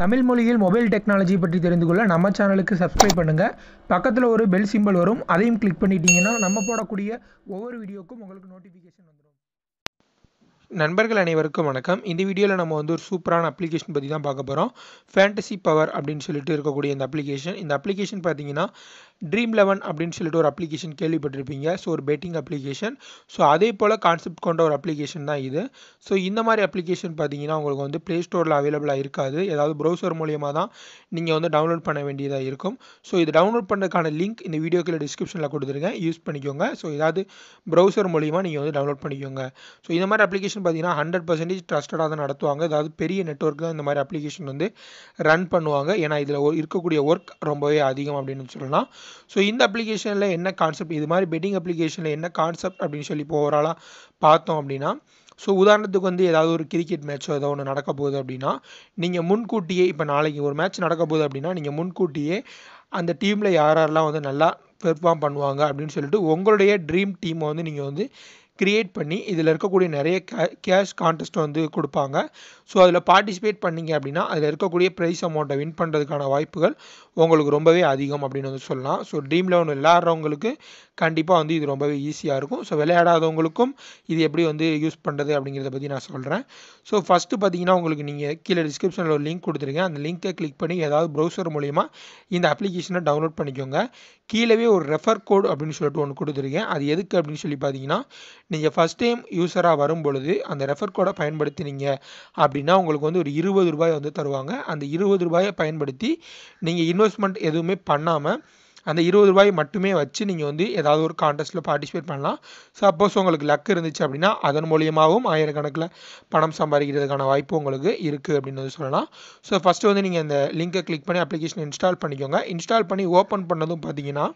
தமிழ் மொழியில் mobile technology பற்றி தெரிந்து கொள்ள நம்ம சேனலுக்கு சப்ஸ்கிரைப் பண்ணுங்கள் பக்கத்தில் ஒரு பெல் சிம்பல் வரும். அதையும் கிளிக் பண்ணிட்டீங்கன்னா நம்ம போடக்கூடிய ஒவ்வொரு வீடியோக்கும் உங்களுக்கு நோட்டிஃபிகேஷன் வந்துடும் நண்பர்கள் அனைவருக்கும் வணக்கம். இந்த வீடியோவில் நம்ம வந்து ஒரு சூப்பரான அப்ளிகேஷன் பற்றி தான் பார்க்க போகிறோம் ஃபேண்டசி பவர் அப்படின்னு சொல்லிட்டு இருக்கக்கூடிய இந்த அப்ளிகேஷன் இந்த அப்ளிகேஷன் பார்த்தீங்கன்னா ட்ரீம் லெவன் அப்படின்னு சொல்லிட்டு ஒரு அப்ளிகேஷன் கேள்விப்பட்டிருப்பீங்க. ஸோ ஒரு பெட்டிங் அப்ளிகேஷன் ஸோ அதே போல் கான்செப்ட் கொண்ட ஒரு அப்ளிகேஷன் தான் இது. ஸோ இந்த மாதிரி அப்ளிகேஷன் பார்த்தீங்கன்னா உங்களுக்கு வந்து ப்ளே ஸ்டோரில் அவைலபிளாக இருக்காது. ஏதாவது ப்ரௌசர் மூலியமாக தான் நீங்கள் வந்து டவுன்லோட் பண்ண வேண்டியதாக இருக்கும். ஸோ இது டவுன்லோட் பண்ணுறதுக்கான லிங்க் இந்த வீடியோக்குள்ள டிஸ்கிரிப்ஷனில் கொடுத்துருங்க யூஸ் பண்ணிக்கோங்க. ஸோ ஏதாவது ப்ரௌசர் மூலியமாக நீங்கள் வந்து டவுன்லோட் பண்ணிக்கோங்க. ஸோ இந்த மாதிரி அப்ளிகேஷன் பார்த்தீங்கன்னா ஹண்ட்ரட் பர்சன்டேஜ் ட்ரஸ்டடாக தான் நடத்துவாங்க. அதாவது பெரிய நெட்ஒர்க் தான் இந்த மாதிரி அப்ளிகேஷன் வந்து ரன் பண்ணுவாங்க. ஏன்னா இதில் இருக்கக்கூடிய ஒர்க் ரொம்பவே அதிகம் அப்படின்னு சொல்லலாம். ஸோ இந்த அப்ளிகேஷனில் என்ன கான்செப்ட் இது மாதிரி பெட்டிங் அப்ளிகேஷனில் என்ன கான்செப்ட் அப்படின்னு சொல்லி இப்போ ஓவராலாக பார்த்தோம் அப்படின்னா ஸோ உதாரணத்துக்கு வந்து ஏதாவது ஒரு கிரிக்கெட் மேட்ச்சோ ஏதோ ஒன்று நடக்க போகுது அப்படின்னா நீங்கள் முன்கூட்டியே இப்போ நாளைக்கு ஒரு மேட்ச் நடக்க போகுது அப்படின்னா நீங்கள் முன்கூட்டியே அந்த டீமில் யார் யாரெல்லாம் வந்து நல்லா பெர்ஃபார்ம் பண்ணுவாங்க அப்படின்னு சொல்லிட்டு உங்களுடைய ட்ரீம் டீமை வந்து நீங்கள் வந்து க்ரியேட் பண்ணி இதில் இருக்கக்கூடிய நிறைய கே கேஷ் கான்டெஸ்ட் வந்து கொடுப்பாங்க. ஸோ அதில் பார்ட்டிசிபேட் பண்ணிங்க அப்படின்னா அதில் இருக்கக்கூடிய ப்ரைஸ் அமௌண்ட்டை வின் பண்ணுறதுக்கான வாய்ப்புகள் உங்களுக்கு ரொம்பவே அதிகம் அப்படின்னு வந்து சொல்லலாம். ஸோ ட்ரீம் லெவன் விளையாடுறவங்களுக்கு கண்டிப்பாக வந்து இது ரொம்பவே ஈஸியாக இருக்கும். ஸோ விளையாடாதவங்களுக்கும் இது எப்படி வந்து யூஸ் பண்ணுறது அப்படிங்கிறத பற்றி நான் சொல்கிறேன் ஸோ ஃபஸ்ட்டு பார்த்தீங்கன்னா உங்களுக்கு நீங்கள் கீழே டிஸ்கிரிப்ஷனில் ஒரு லிங்க் கொடுத்துருக்கேன். அந்த லிங்க்கை கிளிக் பண்ணி ஏதாவது ப்ரௌசர் மூலிமா இந்த அப்ளிகேஷனை டவுன்லோட் பண்ணிக்கோங்க. கீழவே ஒரு ரெஃபர் கோட் அப்படின்னு சொல்லிட்டு ஒன்று கொடுத்துருக்கேன். அது எதுக்கு அப்படின்னு சொல்லி பார்த்தீங்கன்னா நீங்கள் ஃபஸ்ட் டைம் யூஸராக வரும் பொழுது அந்த ரெஃபர் கோடை பயன்படுத்தினீங்க அப்படின்னா உங்களுக்கு வந்து ஒரு இருபது ரூபாய் வந்து தருவாங்க. அந்த இருபது ரூபாயை பயன்படுத்தி நீங்கள் இன்வெஸ்ட்மெண்ட் எதுவுமே பண்ணாமல் அந்த இருபது ரூபாய் மட்டுமே வச்சு நீங்கள் வந்து ஏதாவது ஒரு கான்டெஸ்ட்டில் பார்ட்டிசிபேட் பண்ணலாம். சப்போஸ் உங்களுக்கு லக் இருந்துச்சு அப்படின்னா அதன் மூலியமாகவும் ஆயிரக்கணக்கில் பணம் சம்பாதிக்கிறதுக்கான வாய்ப்பு உங்களுக்கு இருக்குது அப்படின்னு வந்து சொல்லலாம். ஸோ ஃபஸ்ட்டு வந்து நீங்கள் இந்த லிங்கை கிளிக் பண்ணி அப்ளிகேஷன் இன்ஸ்டால் பண்ணிக்கோங்க. இன்ஸ்டால் பண்ணி ஓப்பன் பண்ணதும் பார்த்தீங்கன்னா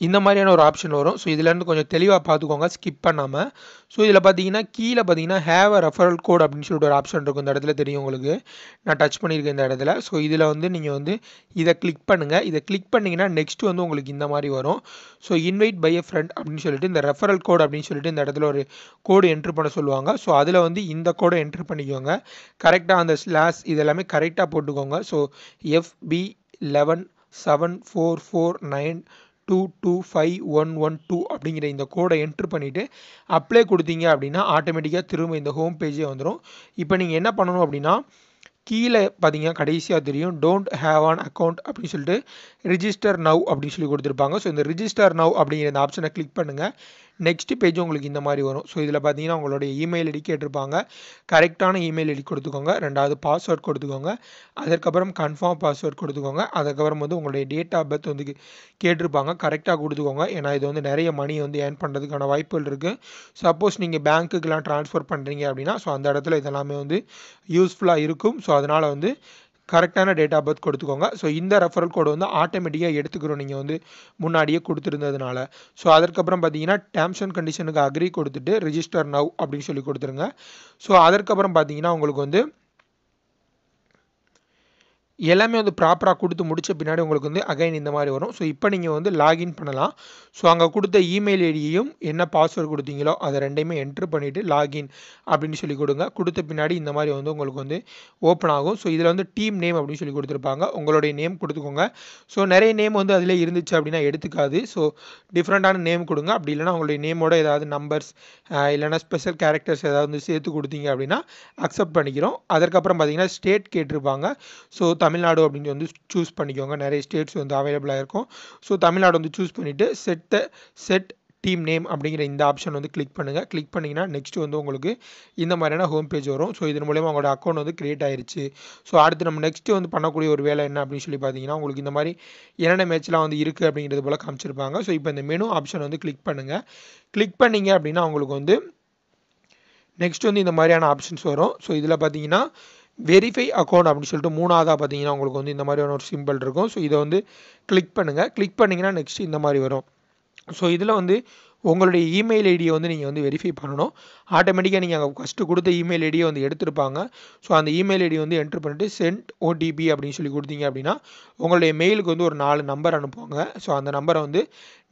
இந்த மாதிரியான ஒரு ஆப்ஷன் வரும். ஸோ இதுலேருந்து கொஞ்சம் தெளிவாக பார்த்துக்கோங்க. ஸ்கிப் பண்ணாமல் ஸோ இதில் பார்த்தீங்கன்னா கீழே பார்த்தீங்கன்னா ஹேவ் அ ரெஃபரல் கோட் அப்படின்னு சொல்லிட்டு ஒரு ஆப்ஷன் இருக்கும். இந்த இடத்துல தெரியும் உங்களுக்கு. நான் டச் பண்ணியிருக்கேன் இந்த இடத்துல. ஸோ இதில் வந்து நீங்கள் வந்து இதை கிளிக் பண்ணுங்கள் இதை கிளிக் பண்ணிங்கன்னா நெக்ஸ்ட் வந்து உங்களுக்கு இந்த மாதிரி வரும். So invite by a friend அப்படின்னு சொல்லிட்டு இந்த ரெஃபரல் கோட் அப்படின்னு சொல்லிட்டு இந்த இடத்துல ஒரு கோடு என்ட்ரு பண்ண சொல்லுவாங்க. ஸோ அதில் வந்து இந்த கோடை என்ட்ரு பண்ணிக்கோங்க. கரெக்டாக அந்த ஸ்லாஸ் இதெல்லாமே கரெக்டாக போட்டுக்கோங்க. So FP eleven seven four four nine two two five one one two அப்படிங்கிற இந்த கோடை என்ட்ரு பண்ணிவிட்டு அப்ளை கொடுத்தீங்க அப்படின்னா ஆட்டோமேட்டிக்காக திரும்ப இந்த ஹோம் பேஜே வந்துடும் இப்போ நீங்கள் என்ன பண்ணணும் அப்படின்னா கீழே பார்த்தீங்கன்னா கடைசியாக தெரியும் டோன்ட் ஹேவ் ஆன் அக்கௌண்ட் அப்படின்னு சொல்லிட்டு ரிஜிஸ்டர் நவ் அப்படின்னு சொல்லி கொடுத்துருப்பாங்க. ஸோ இந்த ரிஜிஸ்டர் நவ் அப்படிங்கிற இந்த ஆப்ஷனை கிளிக் பண்ணுங்கள் நெக்ஸ்ட் பேஜ் உங்களுக்கு இந்த மாதிரி வரும். ஸோ இதில் பார்த்தீங்கன்னா உங்களுடைய இமெயில் ஐடி கேட்டிருப்பாங்க. கரெக்டான இமெயில் ஐடி கொடுத்துக்கோங்க. ரெண்டாவது பாஸ்வேர்ட் கொடுத்துக்கோங்க. அதுக்கப்புறம் கன்ஃபார்ம் பாஸ்வேர்ட் கொடுத்துக்கோங்க. அதுக்கப்புறம் வந்து உங்களுடைய டேட் ஆஃப் பர்த் வந்து கேட்டிருப்பாங்க. கரெக்டாக கொடுத்துக்கோங்க. ஏன்னா இது வந்து நிறைய மணி வந்து ஏர்ன் பண்ணுறதுக்கான வாய்ப்புகள் இருக்குது சப்போஸ் நீங்கள் பேங்க்குக்கெலாம் ட்ரான்ஸ்ஃபர் பண்ணுறீங்க அப்படின்னா ஸோ அந்த இடத்துல இதெல்லாமே வந்து யூஸ்ஃபுல்லாக இருக்கும். ஸோ அதனால் வந்து கரெக்டான டேட் ஆஃப் பர்த் கொடுத்துக்கோங்க. ஸோ இந்த ரெஃபரல் கோடு வந்து ஆட்டோமேட்டிக்காக எடுத்துக்கிறோம். நீங்கள் வந்து முன்னாடியே கொடுத்துருந்ததுனால. ஸோ அதற்கப்புறம் பார்த்தீங்கன்னா டேர்ம்ஸ் அண்ட் கண்டிஷனுக்கு அக்ரி கொடுத்துட்டு ரிஜிஸ்டர் நவ் அப்படின்னு சொல்லி கொடுத்துருங்க. ஸோ அதற்கப்புறம் பார்த்தீங்கன்னா உங்களுக்கு வந்து எல்லாமே வந்து ப்ராப்பராக கொடுத்து முடித்த பின்னாடி உங்களுக்கு வந்து அகைன் இந்த மாதிரி வரும். ஸோ இப்போ நீங்கள் வந்து லாகின் பண்ணலாம். ஸோ அங்கே கொடுத்த இமெயில் ஐடியையும் என்ன பாஸ்வேர்டு கொடுத்தீங்களோ அதை ரெண்டையுமே என்ட்ரு பண்ணிவிட்டு லாகின் அப்படின்னு சொல்லி கொடுங்க. கொடுத்த பின்னாடி இந்த மாதிரி வந்து உங்களுக்கு வந்து ஓப்பன் ஆகும். ஸோ இதில் வந்து டீம் நேம் அப்படின்னு சொல்லி கொடுத்துருப்பாங்க. உங்களுடைய நேம் கொடுத்துக்கோங்க. ஸோ நிறைய நேம் வந்து அதில் இருந்துச்சு அப்படின்னா எடுத்துக்காது. ஸோ டிஃப்ரெண்ட்டான நேம் கொடுங்க. அப்படி இல்லைனா உங்களுடைய நேமோட ஏதாவது நம்பர்ஸ் இல்லைனா ஸ்பெஷல் கேரக்டர்ஸ் ஏதாவது வந்து சேர்த்து கொடுத்தீங்க அப்படின்னா அக்செப்ட் பண்ணிக்கிறோம். அதற்கப்புறம் பார்த்தீங்கன்னா ஸ்டேட் கேட்டிருப்பாங்க. ஸோ தமிழ்நாடு அப்படின்னு வந்து சூஸ் பண்ணிக்கோங்க. நிறைய ஸ்டேட்ஸ் வந்து அவைலபிளாக இருக்கும். ஸோ தமிழ்நாடு வந்து சூஸ் பண்ணிவிட்டு செட் செட் டீம் நேம் அப்படிங்கிற இந்த ஆப்ஷன் வந்து கிளிக் பண்ணுங்கள் கிளிக் பண்ணிங்கன்னா நெக்ஸ்ட் வந்து உங்களுக்கு இந்த மாதிரியான ஹோம் பேஜ் வரும். ஸோ இதன் மூலயமா உங்களோட அக்கௌண்ட் வந்து கிரியேட் ஆயிருச்சு. ஸோ அடுத்து நம்ம நெக்ஸ்ட் வந்து பண்ணக்கூடிய ஒரு வேலை என்ன அப்படின்னு சொல்லி பார்த்தீங்கன்னா உங்களுக்கு இந்த மாதிரி என்னென்ன மேட்ச்லாம் வந்து இருக்குது அப்படிங்கிறது போல் காமிச்சிருப்பாங்க. ஸோ இப்போ இந்த மெனு ஆப்ஷன் வந்து கிளிக் பண்ணுங்கள் கிளிக் பண்ணிங்க அப்படின்னா உங்களுக்கு வந்து நெக்ஸ்ட் வந்து இந்த மாதிரியான ஆப்ஷன்ஸ் வரும். ஸோ இதில் பார்த்தீங்கன்னா வெரிஃபை அக்கௌண்ட் அப்படின்னு சொல்லிட்டு மூணாவதாக பார்த்தீங்கன்னா உங்களுக்கு வந்து இந்த மாதிரியான ஒரு சிம்பிள் இருக்கும். ஸோ இதை வந்து கிளிக் பண்ணுங்கள் கிளிக் பண்ணிங்கன்னா நெக்ஸ்ட் இந்த மாதிரி வரும். ஸோ இதில் வந்து உங்களுடைய இமெயில் ஐடியை வந்து நீங்கள் வந்து வெரிஃபை பண்ணணும். ஆட்டோமேட்டிக்காக நீங்கள் அங்கே ஃபஸ்ட்டு கொடுத்த இமெயில் ஐடியை வந்து எடுத்திருப்பாங்க. ஸோ அந்த இமெயில் ஐடி வந்து என்ட்ரு பண்ணிட்டு சென்ட் ஓடிபி அப்படின்னு சொல்லி கொடுத்தீங்க அப்படின்னா உங்களுடைய மெயிலுக்கு வந்து ஒரு நாலு நம்பர் அனுப்புவாங்க. ஸோ அந்த நம்பரை வந்து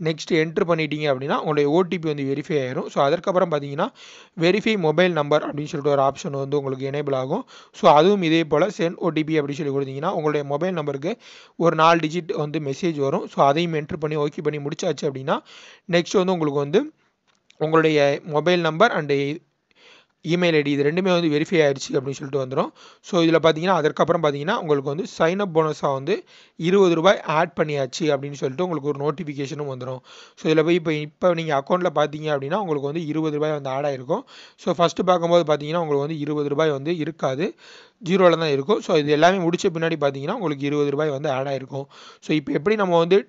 நெக்ஸ்ட் என்ட்ரு பண்ணிட்டீங்க அப்படின்னா உங்களுடைய ஓடிபி வந்து வெரிஃபை ஆயிரும். ஸோ அதற்கப்புறம் பார்த்தீங்கன்னா வெரிஃபை மொபைல் நம்பர் அப்படின்னு சொல்லிட்டு ஒரு ஆப்ஷன் வந்து உங்களுக்கு எனேபிள் ஆகும். ஸோ அதுவும் இதே போல் சென்ட் ஓடிபி அப்படின்னு சொல்லி கொடுத்தீங்கன்னா உங்களுடைய மொபைல் நம்பருக்கு ஒரு நாலு டிஜிட் வந்து மெசேஜ் வரும். ஸோ அதையும் என்ட்ரு பண்ணி ஓகே பண்ணி முடிச்சாச்சு அப்படின்னா நெக்ஸ்ட் வந்து உங்களுக்கு வந்து வந்து உங்களுடைய mobile number and email ID இது ரெண்டுமே வந்து வெரிஃபை ஆயிடுச்சு அப்படின்னு சொல்லிட்டு வந்துடும் ஸோ இதில் பார்த்தீங்கன்னா அதற்கப்புறம் பார்த்தீங்கன்னா உங்களுக்கு வந்து சைன் அப் போனஸாக வந்து இருபது ரூபாய் ஆட் பண்ணியாச்சு அப்படின்னு சொல்லிட்டு உங்களுக்கு ஒரு நோட்டிஃபிகேஷனும் வந்துடும் ஸோ இதில் போய் இப்போ இப்போ நீங்கள் அக்கௌண்ட்டில் பார்த்தீங்க அப்படின்னா உங்களுக்கு வந்து இருபது ரூபாய் வந்து ஆட் ஆயிருக்கும். ஸோ ஃபஸ்ட்டு பார்க்கும்போது பார்த்தீங்கன்னா உங்களுக்கு வந்து இருபது ரூபாய் வந்து இருக்காது. ஜீரோவில் தான் இருக்கும். ஸோ இது எல்லாமே முடிச்ச பின்னாடி பார்த்தீங்கன்னா உங்களுக்கு இருபது ரூபாய் வந்து ஆட் ஆயிருக்கும். ஸோ இப்போ எப்படி நம்ம வந்து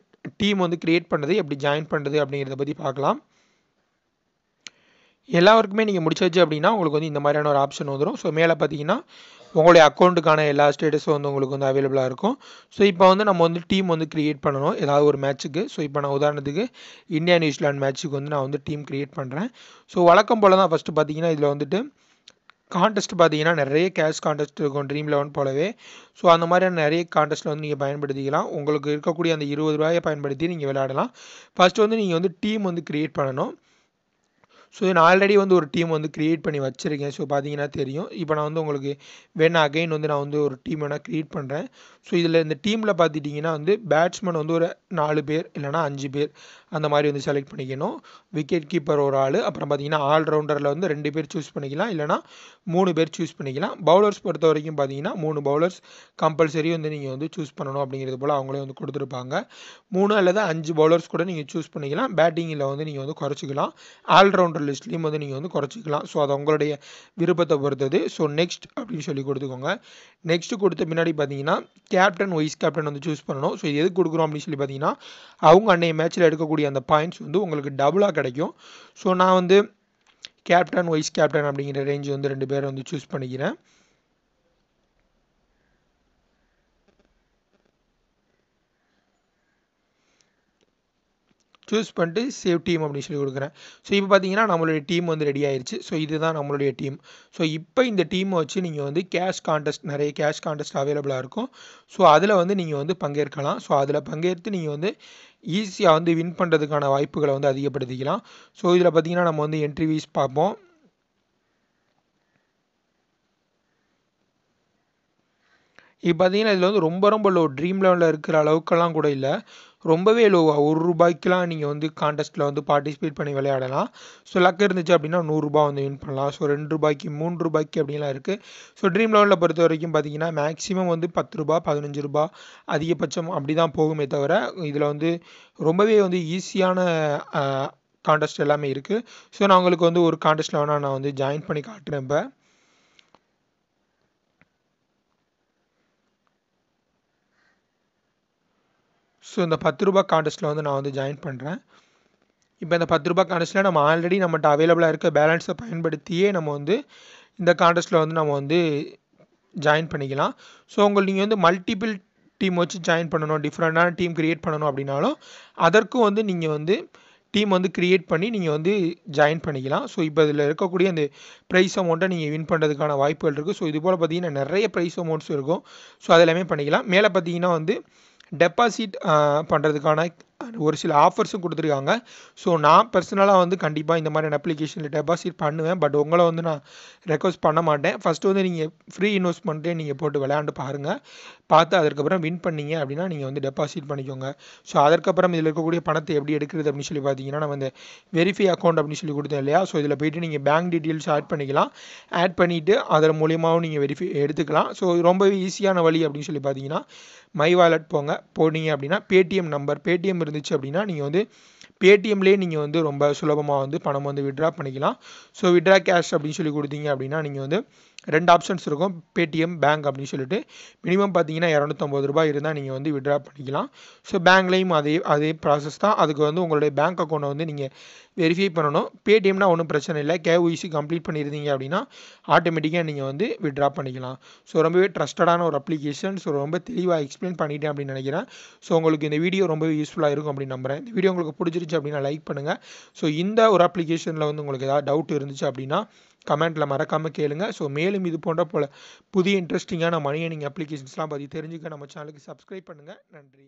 டீம் வந்து க்ரியேட் பண்ணுறது எப்படி ஜாயின் பண்ணுறது அப்படிங்கிறத பற்றி பார்க்கலாம். எல்லாருக்குமே நீங்கள் முடிச்சாச்சு அப்படின்னா உங்களுக்கு வந்து இந்த மாதிரியான ஒரு ஆப்ஷன் வந்துடும் ஸோ மேலே பார்த்தீங்கன்னா உங்களுடைய அக்கௌண்ட்டுக்கான எல்லா ஸ்டேட்டஸும் வந்து உங்களுக்கு வந்து அவைலபிளாக இருக்கும். ஸோ இப்போ வந்து நம்ம வந்து டீம் வந்து க்ரியேட் பண்ணணும். ஏதாவது ஒரு மேட்ச்சுக்கு ஸோ இப்போ நான் உதாரணத்துக்கு இந்தியா நியூசிலாந்து மேட்ச்சுக்கு வந்து நான் வந்து டீம் க்ரியேட் பண்ணுறேன் ஸோ வழக்கம் போல் தான் ஃபஸ்ட்டு பார்த்தீங்கன்னா இதில் வந்துட்டு கான்டெஸ்ட் பார்த்தீங்கன்னா நிறைய கேஷ் காண்டெஸ்ட் இருக்கும் ட்ரீம் லெவன் போலவே. ஸோ அந்த மாதிரியான நிறைய காண்டெஸ்ட்டில் வந்து நீங்கள் பயன்படுத்திக்கலாம். உங்களுக்கு இருக்கக்கூடிய அந்த இருபது ரூபாயை பயன்படுத்தி நீங்கள் விளையாடலாம். ஃபஸ்ட்டு வந்து நீங்கள் வந்து டீம் வந்து க்ரியேட் பண்ணணும். ஸோ நான் ஆல்ரெடி வந்து ஒரு டீம் வந்து க்ரியேட் பண்ணி வச்சுருக்கேன். ஸோ பார்த்தீங்கன்னா தெரியும். இப்போ நான் வந்து உங்களுக்கு வேணா அகைன் வந்து நான் வந்து ஒரு டீம் வேணால் க்ரியேட் பண்ணுறேன் ஸோ இதில் இந்த டீமில் பார்த்துட்டிங்கன்னா வந்து பேட்ஸ்மேன் வந்து ஒரு நாலு பேர் இல்லைனா அஞ்சு பேர். அந்த மாதிரி வந்து செலக்ட் பண்ணிக்கணும். விக்கெட் கீப்பர் ஒரு ஆள். அப்புறம் பார்த்தீங்கன்னா ஆல்ரவுண்டரில் வந்து ரெண்டு பேர் சூஸ் பண்ணிக்கலாம். இல்லைனா மூணு பேர் சூஸ் பண்ணிக்கலாம். பவுலர்ஸ் பொறுத்த வரைக்கும் பார்த்தீங்கன்னா மூணு பவுலர்ஸ் கம்பல்சரி வந்து நீங்கள் வந்து சூஸ் பண்ணணும் அப்படிங்கிறது போல் அவங்களே வந்து கொடுத்துருப்பாங்க. மூணு அல்லது அஞ்சு பவுலர்ஸ் கூட நீங்கள் சூஸ் பண்ணிக்கலாம். பேட்டிங்கில் வந்து நீங்கள் வந்து குறைச்சிக்கலாம். ஆல்ரவுண்டர் லிஸ்ட்லேயும் வந்து நீங்கள் வந்து குறைச்சிக்கலாம். ஸோ அது உங்களுடைய விருப்பத்தை பொறுத்தது. ஸோ நெக்ஸ்ட் அப்படின்னு சொல்லி கொடுத்துக்கோங்க. நெக்ஸ்ட் கொடுத்த பின்னாடி பார்த்தீங்கன்னா கேப்டன் வைஸ் கேப்டன் வந்து சூஸ் பண்ணணும். ஸோ எதுக்கு கொடுக்குறோம் அப்படின்னு சொல்லி பார்த்தீங்கன்னா அவங்க அன்னைய மேட்ச்சில் எடுக்கக்கூடிய அந்த பாயிண்ட்ஸ் வந்து உங்களுக்கு டபுளாக கிடைக்கும். ஸோ நான் வந்து கேப்டன் வைஸ் கேப்டன் அப்படிங்கிற ரேஞ்ச் வந்து ரெண்டு பேரை வந்து சூஸ் பண்ணிக்கிறேன். சூஸ் பண்ணிட்டு சேவ் டீம் அப்படின்னு சொல்லி கொடுக்குறேன். ஸோ இப்போ பார்த்தீங்கன்னா நம்மளுடைய டீம் வந்து ரெடி ஆயிடுச்சு ஸோ இதுதான் நம்மளுடைய டீம் ஸோ இப்போ இந்த டீமை வச்சு நீங்கள் வந்து கேஷ் கான்டெஸ்ட் நிறைய கேஷ் கான்டெஸ்ட் அவைலபிளாக இருக்கும். ஸோ அதில் வந்து நீங்கள் வந்து பங்கேற்கலாம். ஸோ அதில் பங்கேற்று நீங்கள் வந்து ஈஸியாக வந்து வின் பண்ணுறதுக்கான வாய்ப்புகளை வந்து அதிகப்படுத்திக்கலாம். ஸோ இதில் பார்த்தீங்கன்னா நம்ம வந்து என்ட்ரிவிஸ் பார்ப்போம். இப்போ பார்த்தீங்கன்னா இதில் வந்து ரொம்ப ரொம்ப லோ ட்ரீம் லெவலில் இருக்கிற அளவுக்கெல்லாம் கூட இல்லை. ரொம்பவே லோவாக ஒரு ரூபாய்க்கெலாம் நீங்கள் வந்து கான்டெஸ்ட்டில் வந்து பார்ட்டிசிபேட் பண்ணி விளையாடலாம். ஸோ லக் இருந்துச்சு அப்படின்னா நூறுரூபா வந்து வின் பண்ணலாம். ஸோ ரெண்டு ரூபாய்க்கு மூணு ரூபாய்க்கு அப்படின்லாம் இருக்குது ஸோ ட்ரீம் லெவலில் பொறுத்த வரைக்கும் பார்த்தீங்கன்னா மேக்ஸிமம் வந்து பத்து ரூபா பதினஞ்சு ரூபா அதிகபட்சம் அப்படி தான் போகுமே தவிர இதில் வந்து ரொம்பவே வந்து ஈஸியான கான்டெஸ்ட் எல்லாமே இருக்குது ஸோ நான் உங்களுக்கு வந்து ஒரு கான்டெஸ்ட்டில் வேணால் நான் வந்து ஜாயின் பண்ணி காட்டுறேன் இப்போ. ஸோ இந்த பத்து ரூபா காண்டஸ்ட்டில் வந்து நான் வந்து ஜாயின் பண்ணுறேன் இப்போ இந்த பத்து ரூபா காண்டஸ்ட்டில் நம்ம ஆல்ரெடி நம்மகிட்ட அவைலபிளாக இருக்க பேலன்ஸை பயன்படுத்தியே நம்ம வந்து இந்த காண்டஸ்ட்டில் வந்து நம்ம வந்து ஜாயின் பண்ணிக்கலாம். ஸோ உங்களுக்கு நீங்கள் வந்து மல்டிபிள் டீம் வச்சு ஜாயின் பண்ணணும் டிஃப்ரெண்ட்டான டீம் க்ரியேட் பண்ணணும் அப்படின்னாலும் அதற்கும் வந்து நீங்கள் வந்து டீம் வந்து க்ரியேட் பண்ணி நீங்கள் வந்து ஜாயின் பண்ணிக்கலாம். ஸோ இப்போ இதில் இருக்கக்கூடிய அந்த ப்ரைஸ் அமௌண்ட்டை நீங்கள் வின் பண்ணுறதுக்கான வாய்ப்புகள் இருக்குது ஸோ இது போல் பார்த்தீங்கன்னா நிறைய ப்ரைஸ் அமௌண்ட்ஸ் இருக்கும். ஸோ அது எல்லாமே பண்ணிக்கலாம். மேலே பார்த்தீங்கன்னா வந்து டெபாசிட் பண்ணுறதுக்கான ஒரு சில ஆஃபர்ஸும் கொடுத்துருக்காங்க. ஸோ நான் பர்சனலாக வந்து கண்டிப்பாக இந்த மாதிரியான அப்ளிகேஷனில் டெபாசிட் பண்ணுவேன். பட் உங்களை வந்து நான் ரெக்வஸ்ட் பண்ண மாட்டேன். ஃபஸ்ட்டு வந்து நீங்கள் ஃப்ரீ இன்வெஸ்ட்மெண்ட்டே நீங்கள் போட்டு விளையாண்டு பாருங்கள் பார்த்து அதுக்கப்புறம் வின் பண்ணீங்க அப்படின்னா நீங்கள் வந்து டெபாசிட் பண்ணிக்கோங்க. ஸோ அதற்கப்புறம் இதில் இருக்கக்கூடிய பணத்தை எப்படி எடுக்கிறது அப்படின்னு சொல்லி பார்த்தீங்கன்னா நம்ம இந்த வெரிஃபை அக்கௌண்ட் அப்படின்னு சொல்லி கொடுத்தேன் இல்லையா? ஸோ இதில் போயிட்டு நீங்கள் பேங்க் டீட்டெயில்ஸ் ஆட் பண்ணிக்கலாம். ஆட் பண்ணிவிட்டு அதன் மூலியமாகவும் நீங்கள் வெரிஃபை எடுத்துக்கலாம். ஸோ ரொம்பவே ஈஸியான வழி அப்படின்னு சொல்லி பார்த்தீங்கன்னா மை வாலெட் போங்க. போனீங்க அப்படின்னா பேடிஎம் நம்பர் பேடிஎம் இருந்துச்சு அப்படின்னா நீங்கள் வந்து பேடிஎம்லேயே நீங்கள் வந்து ரொம்ப சுலபமாக வந்து பணம் வந்து விட்ரா பண்ணிக்கலாம். ஸோ விட்ரா கேஷ் அப்படின்னு சொல்லி கொடுத்தீங்க அப்படின்னா நீங்கள் வந்து ரெண்டு ஆப்ஷன்ஸ் இருக்கும். பேடிஎம் பேங்க் அப்படின்னு சொல்லிட்டு. மினிமம் பார்த்தீங்கன்னா இரநூத்தம்பது ரூபாய் இருந்தால் நீங்கள் வந்து விட்ரா பண்ணிக்கலாம். ஸோ பேங்க்லேயும் அதே அதே ப்ராசஸ் தான். அதுக்கு வந்து உங்களுடைய பேங்க் அக்கௌண்ட்டை வந்து நீங்கள் வெரிஃபை பண்ணணும். பேடிஎம்னா ஒன்றும் பிரச்சனை இல்லை. கேஒய்சி கம்ப்ளீட் பண்ணியிருந்தீங்க அப்படின்னா ஆட்டோமேட்டிக்காக நீங்கள் வந்து விட்ரா பண்ணிக்கலாம். ஸோ ரொம்பவே ட்ரஸ்டடான ஒரு அப்ளிகேஷன் ஸோ ரொம்ப தெளிவாக எக்ஸ்பிளைன் பண்ணிட்டேன் அப்படின்னு நினைக்கிறேன். ஸோ உங்களுக்கு இந்த வீடியோ ரொம்பவே யூஸ்ஃபுல்லாக இருக்கும் அப்படின்னு நம்புறேன். இந்த வீடியோ உங்களுக்கு பிடிச்சிருச்சு அப்படின்னா லைக் பண்ணுங்கள் ஸோ இந்த ஒரு அப்ளிகேஷனில் வந்து உங்களுக்கு ஏதாவது டவுட் இருந்துச்சு அப்படின்னா கமெண்ட்டில் மறக்காமல் கேளுங்க. ஸோ மேலும் இது போன்ற போல் புதிய இன்ட்ரெஸ்டிங்கான மணி ஏர்னிங் அப்ளிகேஷன்ஸ்லாம் பற்றி தெரிஞ்சுக்க நம்ம சேனலுக்கு சப்ஸ்கிரைப் பண்ணுங்கள் நன்றி.